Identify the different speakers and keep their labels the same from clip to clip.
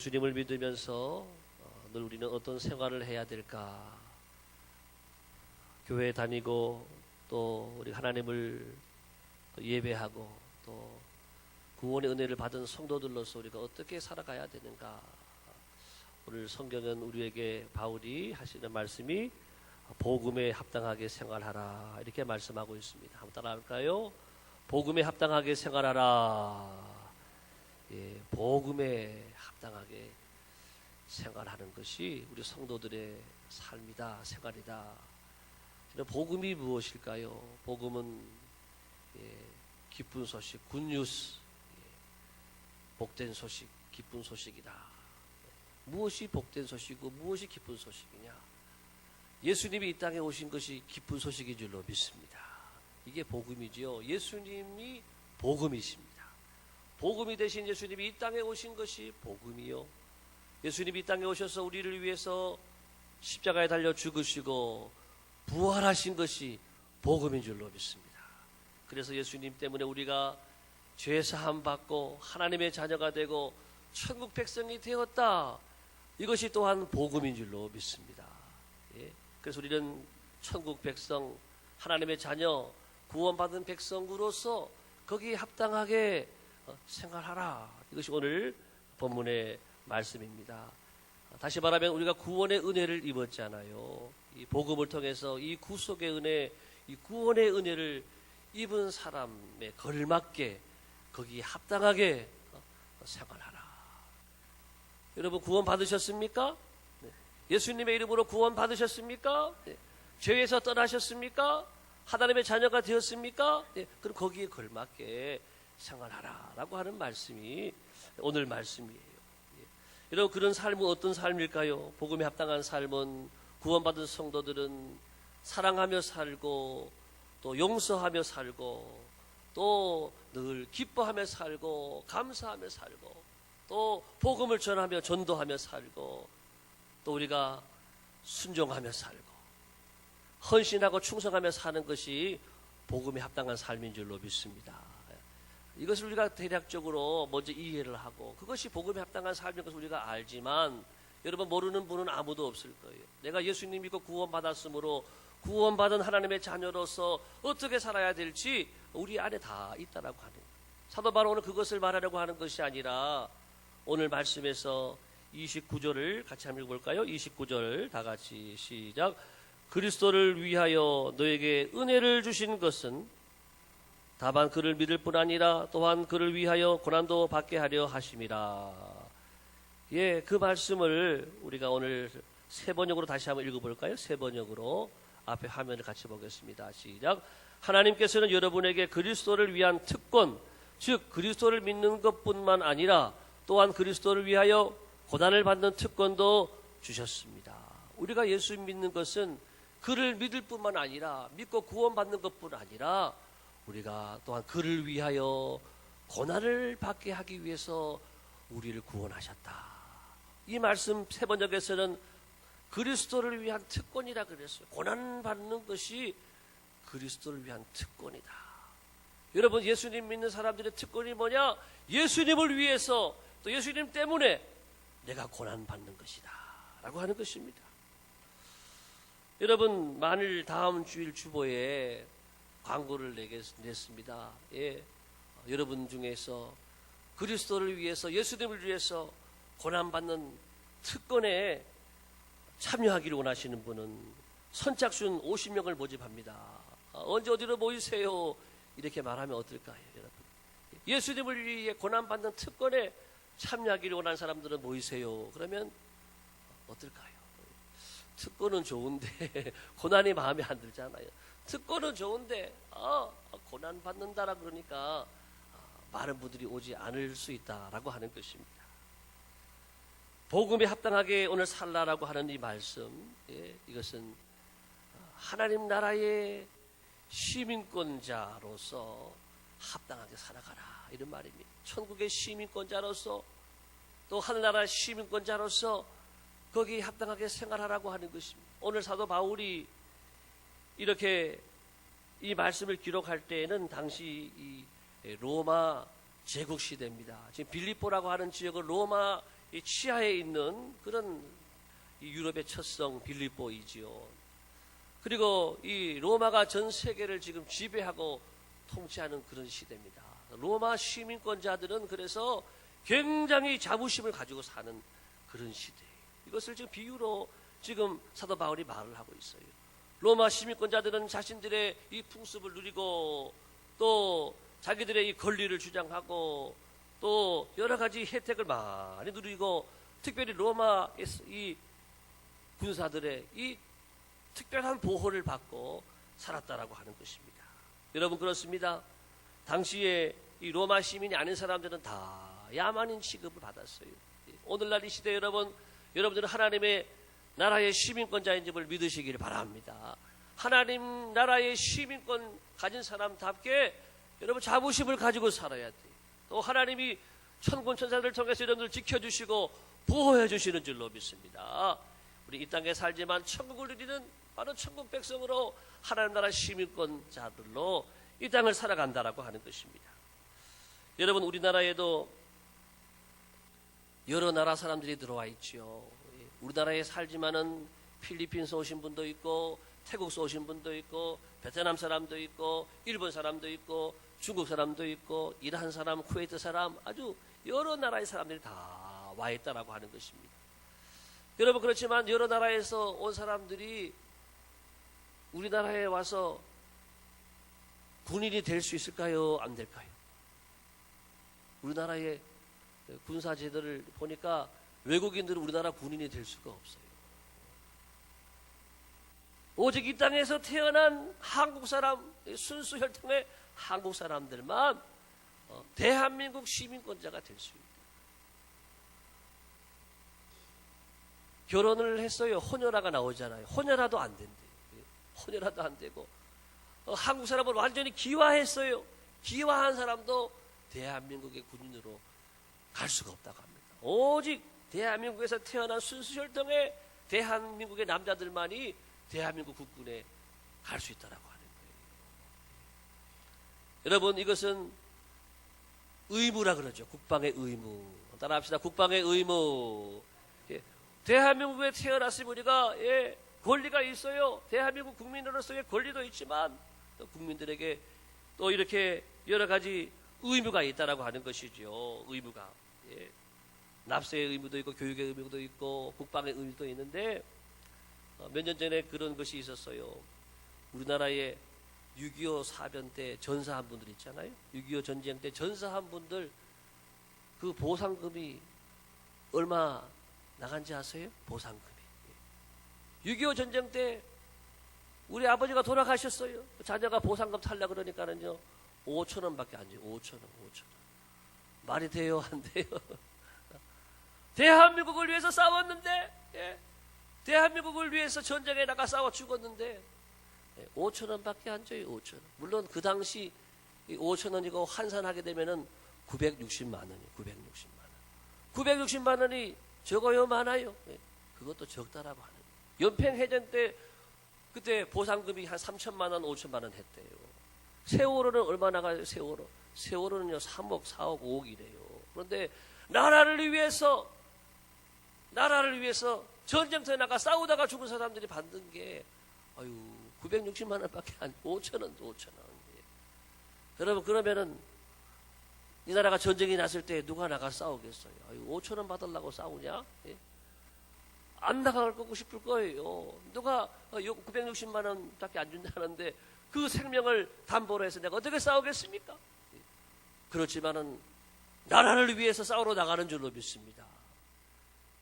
Speaker 1: 주님을 믿으면서 어, 늘 우리는 어떤 생활을 해야 될까? 교회 다니고 또 우리 하나님을 또 예배하고 또 구원의 은혜를 받은 성도들로서 우리가 어떻게 살아가야 되는가? 오늘 성경은 우리에게 바울이 하시는 말씀이 복음에 합당하게 생활하라 이렇게 말씀하고 있습니다. 한번 따라할까요? 복음에 합당하게 생활하라. 예, 복음에 합당하게 생활하는 것이 우리 성도들의 삶이다, 생활이다. 복음이 무엇일까요? 복음은 예, 기쁜 소식, 굿뉴스, 예, 복된 소식, 기쁜 소식이다. 무엇이 복된 소식이고 무엇이 기쁜 소식이냐? 예수님이 이 땅에 오신 것이 기쁜 소식인 줄로 믿습니다. 이게 복음이지요. 예수님이 복음이십니다. 복음이 되신 예수님이 이 땅에 오신 것이 복음이요. 예수님이 이 땅에 오셔서 우리를 위해서 십자가에 달려 죽으시고 부활하신 것이 복음인 줄로 믿습니다. 그래서 예수님 때문에 우리가 죄 사함 받고 하나님의 자녀가 되고 천국 백성이 되었다. 이것이 또한 복음인 줄로 믿습니다. 예. 그래서 우리는 천국 백성, 하나님의 자녀, 구원받은 백성으로서 거기에 합당하게 어, 생활하라. 이것이 오늘 본문의 말씀입니다. 다시 말하면 우리가 구원의 은혜를 입었잖아요. 이 복음을 통해서 이 구속의 은혜, 이 구원의 은혜를 입은 사람에 걸맞게 거기에 합당하게 어, 생활하라. 여러분 구원 받으셨습니까? 네. 예수님의 이름으로 구원 받으셨습니까? 네. 죄에서 떠나셨습니까? 하나님의 자녀가 되었습니까? 네. 그럼 거기에 걸맞게 생활하라라고 하는 말씀이 오늘 말씀이에요. 예. 여러분 그런 삶은 어떤 삶일까요? 복음에 합당한 삶은 구원받은 성도들은 사랑하며 살고 또 용서하며 살고 또 늘 기뻐하며 살고 감사하며 살고 또 복음을 전하며 전도하며 살고 또 우리가 순종하며 살고 헌신하고 충성하며 사는 것이 복음에 합당한 삶인 줄로 믿습니다. 이것을 우리가 대략적으로 먼저 이해를 하고 그것이 복음에 합당한 삶인 것을 우리가 알지만 여러분 모르는 분은 아무도 없을 거예요. 내가 예수님 믿고 구원받았으므로 구원받은 하나님의 자녀로서 어떻게 살아야 될지 우리 안에 다 있다라고 하는 거예요. 사도 바로는 그것을 말하려고 하는 것이 아니라 오늘 말씀에서 29절을 같이 한번 읽어볼까요? 29절 다 같이 시작. 그리스도를 위하여 너에게 은혜를 주신 것은 다만 그를 믿을 뿐 아니라 또한 그를 위하여 고난도 받게 하려 하심이라. 예, 그 말씀을 우리가 오늘 세 번역으로 다시 한번 읽어볼까요? 세 번역으로 앞에 화면을 같이 보겠습니다. 시작. 하나님께서는 여러분에게 그리스도를 위한 특권, 즉 그리스도를 믿는 것뿐만 아니라 또한 그리스도를 위하여 고난을 받는 특권도 주셨습니다. 우리가 예수 믿는 것은 그를 믿을 뿐만 아니라 믿고 구원받는 것뿐 아니라 우리가 또한 그를 위하여 고난을 받게 하기 위해서 우리를 구원하셨다. 이 말씀 세 번역에서는 그리스도를 위한 특권이라 그랬어요. 고난 받는 것이 그리스도를 위한 특권이다. 여러분 예수님 믿는 사람들의 특권이 뭐냐? 예수님을 위해서 또 예수님 때문에 내가 고난 받는 것이다 라고 하는 것입니다. 여러분 만일 다음 주일 주보에 광고를 내겠, 냈습니다. 예. 어, 여러분 중에서 그리스도를 위해서 예수님을 위해서 고난받는 특권에 참여하기를 원하시는 분은 선착순 50명을 모집합니다. 어, 언제 어디로 모이세요? 이렇게 말하면 어떨까요, 여러분? 예수님을 위해 고난받는 특권에 참여하기를 원하는 사람들은 모이세요. 그러면 어떨까요? 특권은 좋은데 고난이 마음에 안 들잖아요. 특권은 좋은데 어, 고난 받는다라 그러니까 어, 많은 분들이 오지 않을 수 있다라고 하는 것입니다. 복음에 합당하게 오늘 살라라고 하는 이 말씀, 예, 이것은 하나님 나라의 시민권자로서 합당하게 살아가라 이런 말입니다. 천국의 시민권자로서 또 하늘나라 시민권자로서 거기에 합당하게 생활하라고 하는 것입니다. 오늘 사도 바울이 이렇게 이 말씀을 기록할 때에는 당시 이 로마 제국 시대입니다. 지금 빌리포라고 하는 지역은 로마 이 치하에 있는 그런 이 유럽의 첫성 빌립보이지요. 그리고 이 로마가 전 세계를 지금 지배하고 통치하는 그런 시대입니다. 로마 시민권자들은 그래서 굉장히 자부심을 가지고 사는 그런 시대. 이것을 지금 비유로 지금 사도 바울이 말을 하고 있어요. 로마 시민권자들은 자신들의 이 풍습을 누리고 또 자기들의 이 권리를 주장하고 또 여러 가지 혜택을 많이 누리고 특별히 로마의 이 군사들의 이 특별한 보호를 받고 살았다라고 하는 것입니다. 여러분 그렇습니다. 당시에 이 로마 시민이 아닌 사람들은 다 야만인 취급을 받았어요. 오늘날 이 시대 여러분, 여러분들은 하나님의 나라의 시민권자인 점을 믿으시기를 바랍니다. 하나님 나라의 시민권 가진 사람답게 여러분 자부심을 가지고 살아야 돼요. 또 하나님이 천군 천사들을 통해서 여러분들 지켜주시고 보호해 주시는 줄로 믿습니다. 우리 이 땅에 살지만 천국을 누리는 바로 천국 백성으로 하나님 나라 시민권자들로 이 땅을 살아간다라고 하는 것입니다. 여러분 우리나라에도 여러 나라 사람들이 들어와 있지요. 예, 우리나라에 살지만은 필리핀에서 오신 분도 있고 태국에서 오신 분도 있고 베트남 사람도 있고 일본 사람도 있고 중국 사람도 있고 이란 사람, 쿠웨이트 사람 아주 여러 나라의 사람들이 다 와 있다라고 하는 것입니다. 여러분 그렇지만 여러 나라에서 온 사람들이 우리나라에 와서 군인이 될 수 있을까요? 안 될까요? 우리나라의 군사 제도를 보니까 외국인들은 우리나라 군인이 될 수가 없어요. 오직 이 땅에서 태어난 한국 사람, 순수 혈통의 한국 사람들만 어, 대한민국 시민권자가 될 수 있다. 결혼을 했어요. 혼혈아가 나오잖아요. 혼혈아도 안 된대. 혼혈아도 안 되고 어, 한국 사람은 완전히 기화했어요. 기화한 사람도 대한민국의 군인으로 갈 수가 없다고 합니다. 오직 대한민국에서 태어난 순수 혈통의 대한민국의 남자들만이 대한민국 국군에 갈 수 있다라고 하는 거예요. 여러분 이것은 의무라 그러죠. 국방의 의무. 따라합시다. 국방의 의무. 예. 대한민국에 태어났으면 우리가 예, 권리가 있어요. 대한민국 국민으로서의 권리도 있지만 또 국민들에게 또 이렇게 여러 가지 의무가 있다라고 하는 것이죠. 의무가. 예. 납세의 의무도 있고 교육의 의무도 있고 국방의 의무도 있는데 어, 몇년 전에 그런 것이 있었어요. 우리나라에 6.25 사변 때 전사한 분들 있잖아요. 6.25 전쟁 때 전사한 분들 그 보상금이 얼마 나간지 아세요? 보상금이. 6.25 전쟁 때 우리 아버지가 돌아가셨어요. 자녀가 보상금 탈라 그러니까는요. 5천 원밖에 안 줘요. 5천 원, 5천 원. 말이 돼요, 안 돼요? 대한민국을 위해서 싸웠는데, 예. 대한민국을 위해서 전쟁에 나가 싸워 죽었는데, 예. 5천 원밖에 안 줘요, 5천 원. 물론 그 당시 5천 원이고 환산하게 되면은 960만 원이에요, 960만 원. 960만 원이 적어요, 많아요? 예. 그것도 적다라고 하는. 연평해전 때 그때 보상금이 한 3천만 원, 5천만 원 했대요. 세월호는 얼마 나 가요? 세월호. 세월호는요 3억, 4억, 5억이래요. 그런데 나라를 위해서 나라를 위해서 전쟁터에 나가 싸우다가 죽은 사람들이 받는 게 아유 960만 원밖에 안 5천 원, 5천 원. 예. 여러분 그러면은 이 나라가 전쟁이 났을 때 누가 나가 싸우겠어요? 아유 5천 원 받으려고 싸우냐? 예? 안 나갈 거고 싶을 거예요. 누가 960만 원밖에 안 준다는데 그 생명을 담보로 해서 내가 어떻게 싸우겠습니까? 그렇지만은 나라를 위해서 싸우러 나가는 줄로 믿습니다.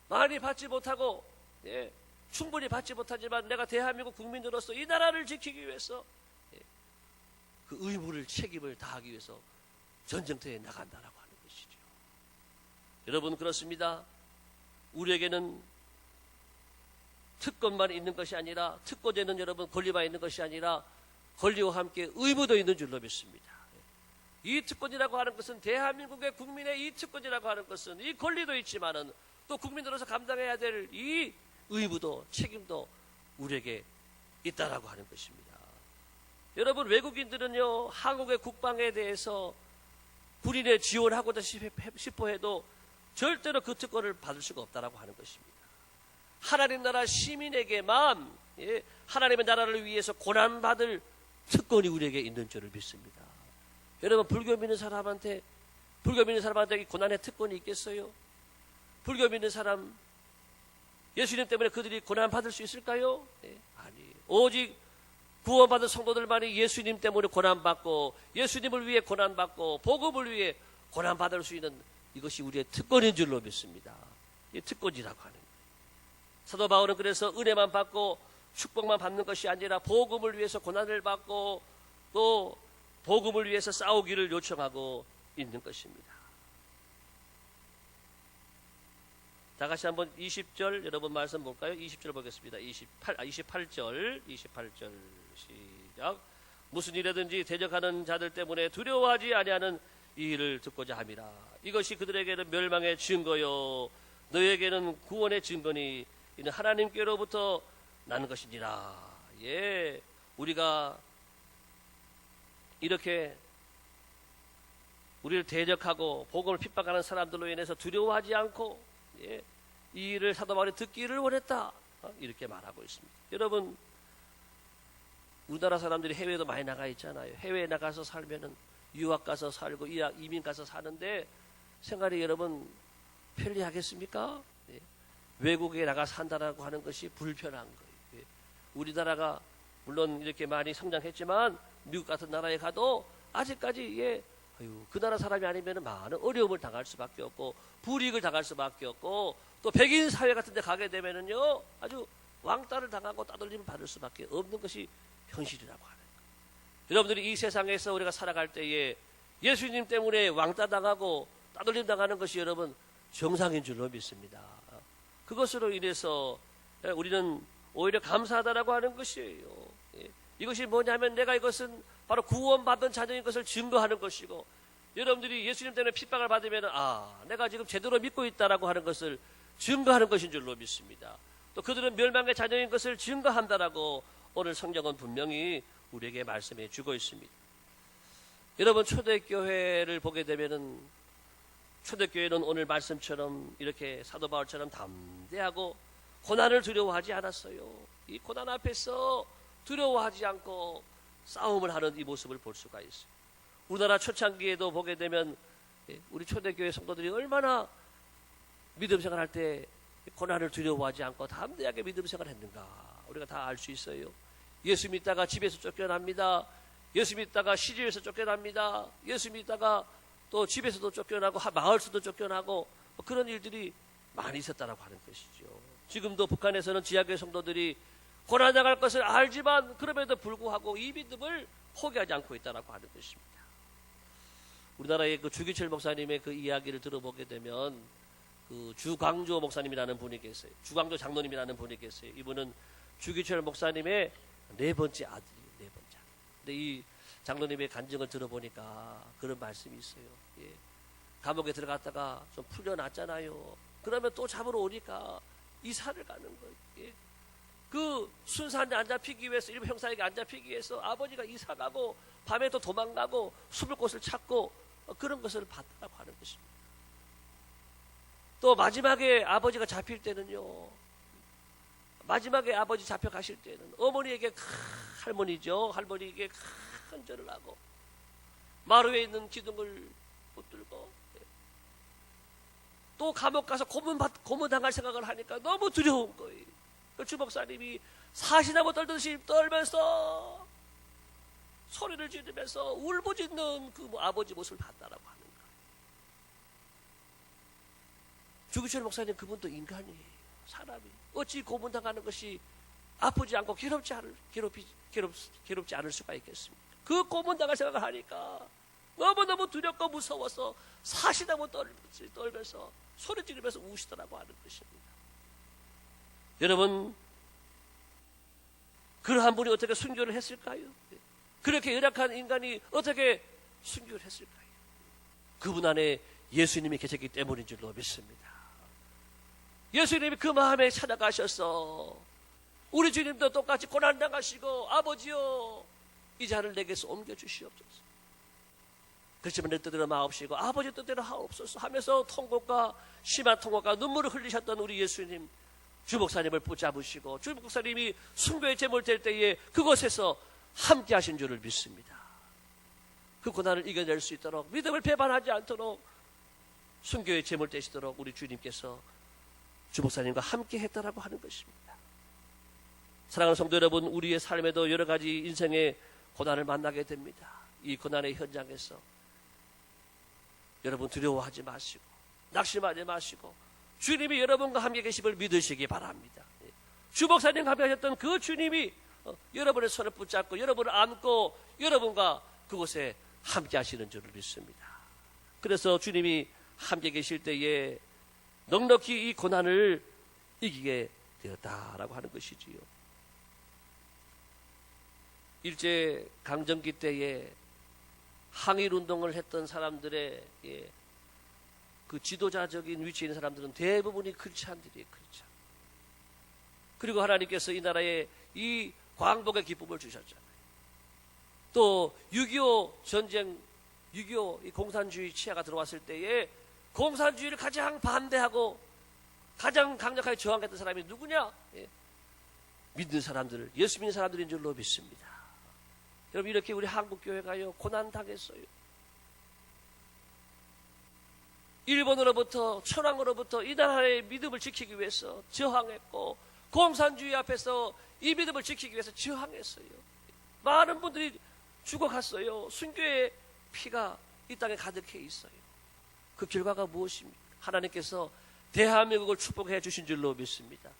Speaker 1: 많이 받지 못하고 예, 충분히 받지 못하지만 내가 대한민국 국민으로서 이 나라를 지키기 위해서 예, 그 의무를 책임을 다하기 위해서 전쟁터에 나간다라고 하는 것이죠. 여러분 그렇습니다. 우리에게는 특권만 있는 것이 아니라 특권에는 여러분 권리만 있는 것이 아니라 권리와 함께 의무도 있는 줄로 믿습니다. 이 특권이라고 하는 것은 대한민국의 국민의 이 특권이라고 하는 것은 이 권리도 있지만은 또 국민으로서 감당해야 될 이 의무도 책임도 우리에게 있다라고 하는 것입니다. 여러분 외국인들은요 한국의 국방에 대해서 군인에 지원하고자 싶어 해도 절대로 그 특권을 받을 수가 없다라고 하는 것입니다. 하나님 나라 시민에게만 예, 하나님의 나라를 위해서 고난 받을 특권이 우리에게 있는 줄을 믿습니다. 여러분 불교 믿는 사람한테 불교 믿는 사람한테 이 고난의 특권이 있겠어요? 불교 믿는 사람 예수님 때문에 그들이 고난 받을 수 있을까요? 예, 아니. 오직 구원받은 성도들만이 예수님 때문에 고난 받고 예수님을 위해 고난 받고 복음을 위해 고난 받을 수 있는 이것이 우리의 특권인 줄로 믿습니다. 이 특권이라고 하는 거예요. 사도 바울은 그래서 은혜만 받고 축복만 받는 것이 아니라 복음을 위해서 고난을 받고 또 복음을 위해서 싸우기를 요청하고 있는 것입니다. 다 같이 한번 20절 여러분 말씀 볼까요? 20절 보겠습니다. 28, 아, 28절, 28절 시작. 무슨 일이든지 대적하는 자들 때문에 두려워하지 아니하는 이 일을 듣고자 함이라. 이것이 그들에게는 멸망의 증거요, 너에게는 구원의 증거니 이는 하나님께로부터 나는 것이니라. 예, 우리가 이렇게 우리를 대적하고 복음을 핍박하는 사람들로 인해서 두려워하지 않고 예, 이 일을 사도 바울이 듣기를 원했다 어, 이렇게 말하고 있습니다. 여러분 우리나라 사람들이 해외에도 많이 나가 있잖아요. 해외에 나가서 살면은 유학 가서 살고 이민 가서 사는데 생활이 여러분 편리하겠습니까? 예. 외국에 나가 산다라고 하는 것이 불편한 거예요. 예. 우리나라가 물론 이렇게 많이 성장했지만 미국 같은 나라에 가도 아직까지 예, 아유, 그 나라 사람이 아니면 많은 어려움을 당할 수밖에 없고 불이익을 당할 수밖에 없고 또 백인 사회 같은 데 가게 되면은요 아주 왕따를 당하고 따돌림을 받을 수밖에 없는 것이 현실이라고 하는 거예요. 여러분들이 이 세상에서 우리가 살아갈 때에 예수님 때문에 왕따 당하고 따돌림 당하는 것이 여러분 정상인 줄로 믿습니다. 그것으로 인해서 우리는 오히려 감사하다라고 하는 것이에요. 예. 이것이 뭐냐면 내가 이것은 바로 구원받은 자녀인 것을 증거하는 것이고 여러분들이 예수님 때문에 핍박을 받으면 아 내가 지금 제대로 믿고 있다라고 하는 것을 증거하는 것인 줄로 믿습니다. 또 그들은 멸망의 자녀인 것을 증거한다라고 오늘 성경은 분명히 우리에게 말씀해 주고 있습니다. 여러분 초대교회를 보게 되면은 초대교회는 오늘 말씀처럼 이렇게 사도 바울처럼 담대하고 고난을 두려워하지 않았어요. 이 고난 앞에서 두려워하지 않고 싸움을 하는 이 모습을 볼 수가 있어요. 우리나라 초창기에도 보게 되면 예, 우리 초대교회 성도들이 얼마나 믿음 생활할 때 고난을 두려워하지 않고 담대하게 믿음 생활했는가 우리가 다 알 수 있어요. 예수 믿다가 집에서 쫓겨납니다. 예수 믿다가 시집에서 쫓겨납니다. 예수 믿다가 또 집에서도 쫓겨나고 마을에서도 쫓겨나고 뭐 그런 일들이 많이 있었다라고 하는 것이죠. 지금도 북한에서는 지하교회 성도들이 고난당할 것을 알지만 그럼에도 불구하고 이 믿음을 포기하지 않고 있다라고 하는 것입니다. 우리나라의 그 주기철 목사님의 그 이야기를 들어보게 되면 그 주광조 목사님이라는 분이 계세요. 주광조 장로님이라는 분이 계세요. 이분은 주기철 목사님의 네 번째 아들이에요. 네 번째. 아들. 근데 이 장로님의 간증을 들어보니까 그런 말씀이 있어요. 예. 감옥에 들어갔다가 좀 풀려났잖아요. 그러면 또 잡으러 오니까 이사를 가는 거예요. 예. 그 순사한테 안 잡히기 위해서 일본 형사에게 안 잡히기 위해서 아버지가 이사 가고 밤에 또 도망가고 숨을 곳을 찾고 그런 것을 봤다고 하는 것입니다. 또 마지막에 아버지가 잡힐 때는요. 마지막에 아버지 잡혀가실 때는 어머니에게 할머니죠. 할머니에게 큰 절을 하고 마루에 있는 기둥을 붙들고 또 감옥 가서 고문 받, 고문 당할 생각을 하니까 너무 두려운 거예요. 그 주목사님이 사시나무 떨듯이 떨면서 소리를 지르면서 울부짖는 그 아버지 모습을 봤다라고 하는 거예요. 주기철 목사님 그분도 인간이에요. 사람이 어찌 고문당하는 것이 아프지 않고 괴롭지 않을 괴롭히 괴롭 괴롭지 않을 수가 있겠습니까? 그 고문당할 생각을 하니까 너무 너무 두렵고 무서워서 사시나무 떨면서 소리 지르면서 우시더라고 하는 것입니다. 여러분 그러한 분이 어떻게 순교를 했을까요? 그렇게 열악한 인간이 어떻게 순교를 했을까요? 그분 안에 예수님이 계셨기 때문인 줄로 믿습니다. 예수님이 그 마음에 찾아가셔서 우리 주님도 똑같이 고난당하시고 아버지요 이 자를 내게서 옮겨주시옵소서. 그렇지만 내 뜻대로 마옵시고 아버지 뜻대로 하옵소서 하면서 통곡과 심한 통곡과 눈물을 흘리셨던 우리 예수님 주 목사님을 붙잡으시고 주 목사님이 순교의 제물 될 때에 그곳에서 함께 하신 줄을 믿습니다. 그 고난을 이겨낼 수 있도록 믿음을 배반하지 않도록 순교의 제물 되시도록 우리 주님께서 주 목사님과 함께 했다라고 하는 것입니다. 사랑하는 성도 여러분, 우리의 삶에도 여러 가지 인생의 고난을 만나게 됩니다. 이 고난의 현장에서 여러분 두려워하지 마시고 낙심하지 마시고 주님이 여러분과 함께 계심을 믿으시기 바랍니다. 예. 주목사님과 함께 하셨던 그 주님이 어, 여러분의 손을 붙잡고 여러분을 안고 여러분과 그곳에 함께 하시는 줄을 믿습니다. 그래서 주님이 함께 계실 때에 넉넉히 이 고난을 이기게 되었다라고 하는 것이지요. 일제 강점기 때에 항일 운동을 했던 사람들의 예, 그 지도자적인 위치에 있는 사람들은 대부분이 크리스찬들이에요, 크리스찬. 그리고 하나님께서 이 나라에 이 광복의 기쁨을 주셨잖아요. 또 6.25 전쟁, 6.25 공산주의 치하가 들어왔을 때에 공산주의를 가장 반대하고 가장 강력하게 저항했던 사람이 누구냐? 예. 믿는 사람들, 예수 믿는 사람들인 줄로 믿습니다. 여러분 이렇게 우리 한국 교회가요 고난 당했어요. 일본으로부터 천황으로부터 이 나라의 믿음을 지키기 위해서 저항했고 공산주의 앞에서 이 믿음을 지키기 위해서 저항했어요. 많은 분들이 죽어갔어요. 순교의 피가 이 땅에 가득해 있어요. 그 결과가 무엇입니까? 하나님께서 대한민국을 축복해 주신 줄로 믿습니다.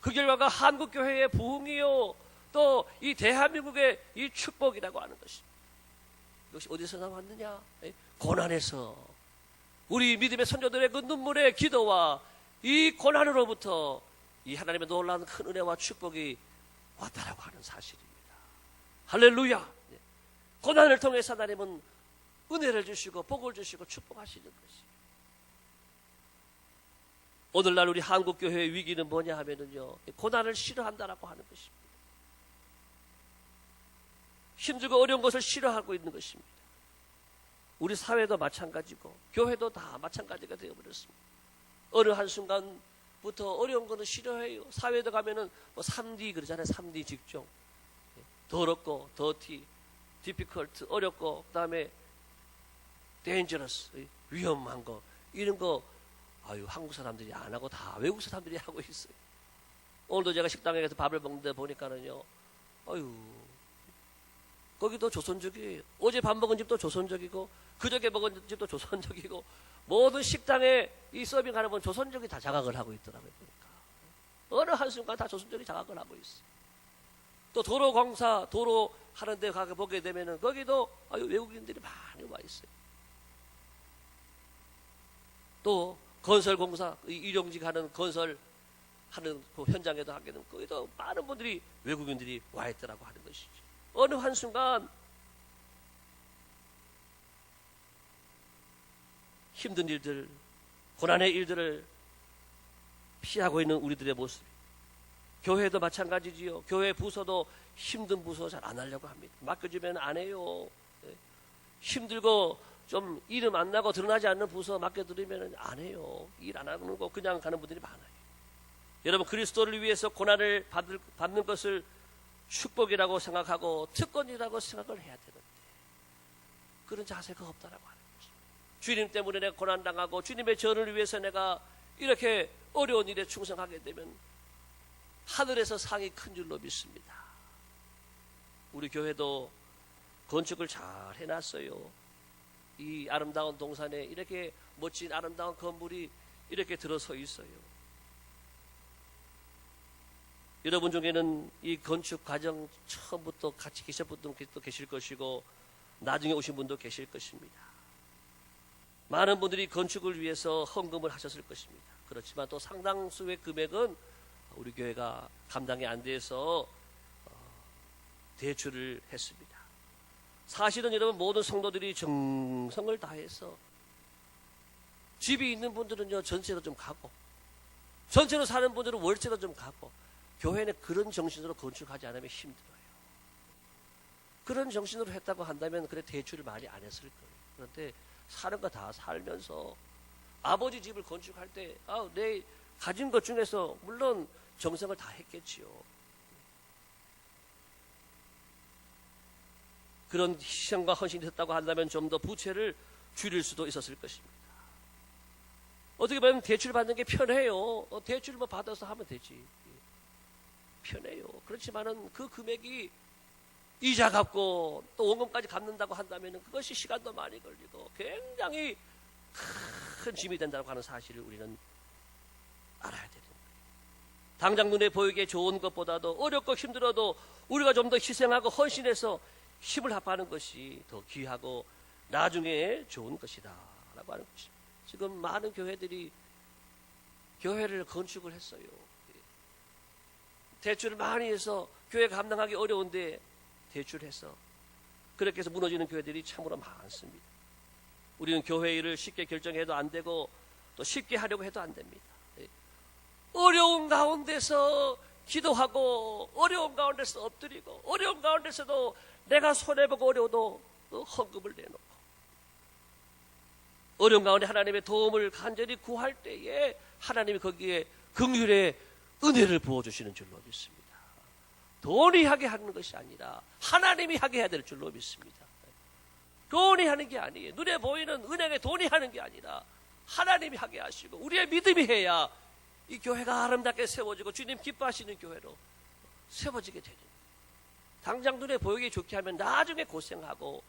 Speaker 1: 그 결과가 한국 교회의 부흥이요. 또 이 대한민국의 이 축복이라고 하는 것입니다. 이것이 어디서 나왔느냐? 에? 고난에서 우리 믿음의 선조들의 그 눈물의 기도와 이 고난으로부터 이 하나님의 놀라운 큰 은혜와 축복이 왔다라고 하는 사실입니다. 할렐루야! 네. 고난을 통해서 하나님은 은혜를 주시고 복을 주시고 축복하시는 것이. 오늘날 우리 한국 교회의 위기는 뭐냐 하면은요 고난을 싫어한다라고 하는 것입니다. 힘들고 어려운 것을 싫어하고 있는 것입니다. 우리 사회도 마찬가지고 교회도 다 마찬가지가 되어버렸습니다. 어느 한순간부터 어려운 거는 싫어해요. 사회도 가면은 뭐 3D 그러잖아요. 3D 직종. 더럽고 더티, 디피컬트, 어렵고 그다음에 dangerous, 위험한 거 이런 거 아유 한국 사람들이 안 하고 다 외국 사람들이 하고 있어요. 오늘도 제가 식당에 가서 밥을 먹는데 보니까는요. 아유 거기도 조선족이에요. 어제 밥 먹은 집도 조선족이고 그저께 먹은 집도 조선족이고 모든 식당에 이 서빙 하는 분 조선족이 다 자각을 하고 있더라고요. 보니까 어느 한순간 다 조선족이 자각을 하고 있어. 또 도로 공사 도로 하는데 가게 보게 되면은 거기도 아유 외국인들이 많이 와 있어요. 또 건설 공사 일용직 하는 건설 하는 그 현장에도 하게 되면 거기도 많은 분들이 외국인들이 와 있더라고 하는 것이죠. 어느 한순간 힘든 일들, 고난의 일들을 피하고 있는 우리들의 모습. 교회도 마찬가지지요. 교회 부서도 힘든 부서 잘 안 하려고 합니다. 맡겨주면 안 해요. 예. 힘들고 좀 이름 안 나고 드러나지 않는 부서 맡겨드리면 안 해요. 일 안 하는 거 그냥 가는 분들이 많아요. 여러분 그리스도를 위해서 고난을 받을, 받는 것을 축복이라고 생각하고 특권이라고 생각을 해야 되는데 그런 자세가 없다라고 거죠. 주님 때문에 내가 고난 당하고 주님의 전을 위해서 내가 이렇게 어려운 일에 충성하게 되면 하늘에서 상이 큰 줄로 믿습니다. 우리 교회도 건축을 잘 해놨어요. 이 아름다운 동산에 이렇게 멋진 아름다운 건물이 이렇게 들어서 있어요. 여러분 중에는 이 건축 과정 처음부터 같이 계셨던 분도 계실 것이고 나중에 오신 분도 계실 것입니다. 많은 분들이 건축을 위해서 헌금을 하셨을 것입니다. 그렇지만 또 상당수의 금액은 우리 교회가 감당이 안 돼서 어, 대출을 했습니다. 사실은 여러분 모든 성도들이 정성을 다해서 집이 있는 분들은요 전세로 좀 가고 전세로 사는 분들은 월세로 좀 가고 교회는 그런 정신으로 건축하지 않으면 힘들어요. 그런 정신으로 했다고 한다면 그래 대출을 많이 안 했을 거예요. 그런데 사는 거 다 살면서 아버지 집을 건축할 때, 아, 내 가진 것 중에서 물론 정성을 다 했겠지요. 그런 희생과 헌신이 됐다고 한다면 좀 더 부채를 줄일 수도 있었을 것입니다. 어떻게 보면 대출 받는 게 편해요. 어, 대출 뭐 받아서 하면 되지. 편해요. 그렇지만은 그 금액이 이자 갚고 또 원금까지 갚는다고 한다면 그것이 시간도 많이 걸리고 굉장히 큰 짐이 된다고 하는 사실을 우리는 알아야 되는 거예요. 당장 눈에 보이게 좋은 것보다도 어렵고 힘들어도 우리가 좀 더 희생하고 헌신해서 힘을 합하는 것이 더 귀하고 나중에 좋은 것이다. 라고 하는 것입니다. 지금 많은 교회들이 교회를 건축을 했어요. 대출을 많이 해서 교회 감당하기 어려운데 대출해서 그렇게 해서 무너지는 교회들이 참으로 많습니다. 우리는 교회 일을 쉽게 결정해도 안 되고 또 쉽게 하려고 해도 안 됩니다. 예. 어려운 가운데서 기도하고 어려운 가운데서 엎드리고 어려운 가운데서도 내가 손해보고 어려워도 또 헌금을 내놓고 어려운 가운데 하나님의 도움을 간절히 구할 때에 하나님이 거기에 긍휼의 은혜를 부어주시는 줄로 믿습니다. 돈이 하게 하는 것이 아니라 하나님이 하게 해야 될 줄로 믿습니다. 돈이 하는 게 아니에요. 눈에 보이는 은행에 돈이 하는 게 아니라 하나님이 하게 하시고 우리의 믿음이 해야 이 교회가 아름답게 세워지고 주님 기뻐하시는 교회로 세워지게 되는. 당장 눈에 보이기 좋게 하면 나중에 고생하고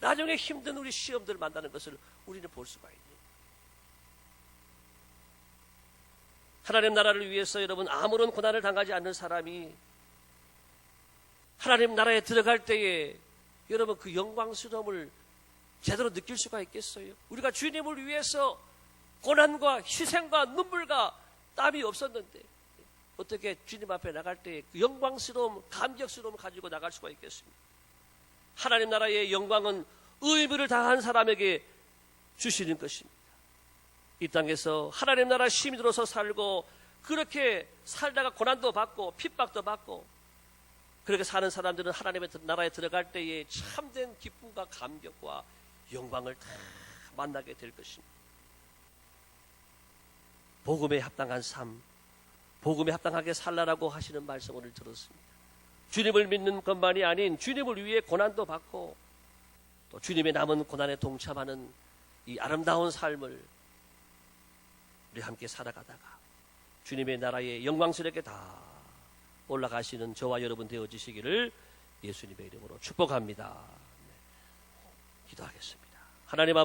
Speaker 1: 나중에 힘든 우리 시험들을 만나는 것을 우리는 볼 수가 있는. 하나님 나라를 위해서 여러분 아무런 고난을 당하지 않는 사람이 하나님 나라에 들어갈 때에 여러분 그 영광스러움을 제대로 느낄 수가 있겠어요? 우리가 주님을 위해서 고난과 희생과 눈물과 땀이 없었는데 어떻게 주님 앞에 나갈 때 그 영광스러움, 감격스러움을 가지고 나갈 수가 있겠습니까? 하나님 나라의 영광은 의무를 다한 사람에게 주시는 것입니다. 이 땅에서 하나님 나라 시민으로서 살고 그렇게 살다가 고난도 받고 핍박도 받고 그렇게 사는 사람들은 하나님의 나라에 들어갈 때에 참된 기쁨과 감격과 영광을 다 만나게 될 것입니다. 복음에 합당한 삶, 복음에 합당하게 살라라고 하시는 말씀 오늘 들었습니다. 주님을 믿는 것만이 아닌 주님을 위해 고난도 받고 또 주님의 남은 고난에 동참하는 이 아름다운 삶을 우리 함께 살아가다가 주님의 나라에 영광스럽게 다 올라가시는 저와 여러분 되어지시기를 예수님의 이름으로 축복합니다. 네. 기도하겠습니다. 하나님 아버지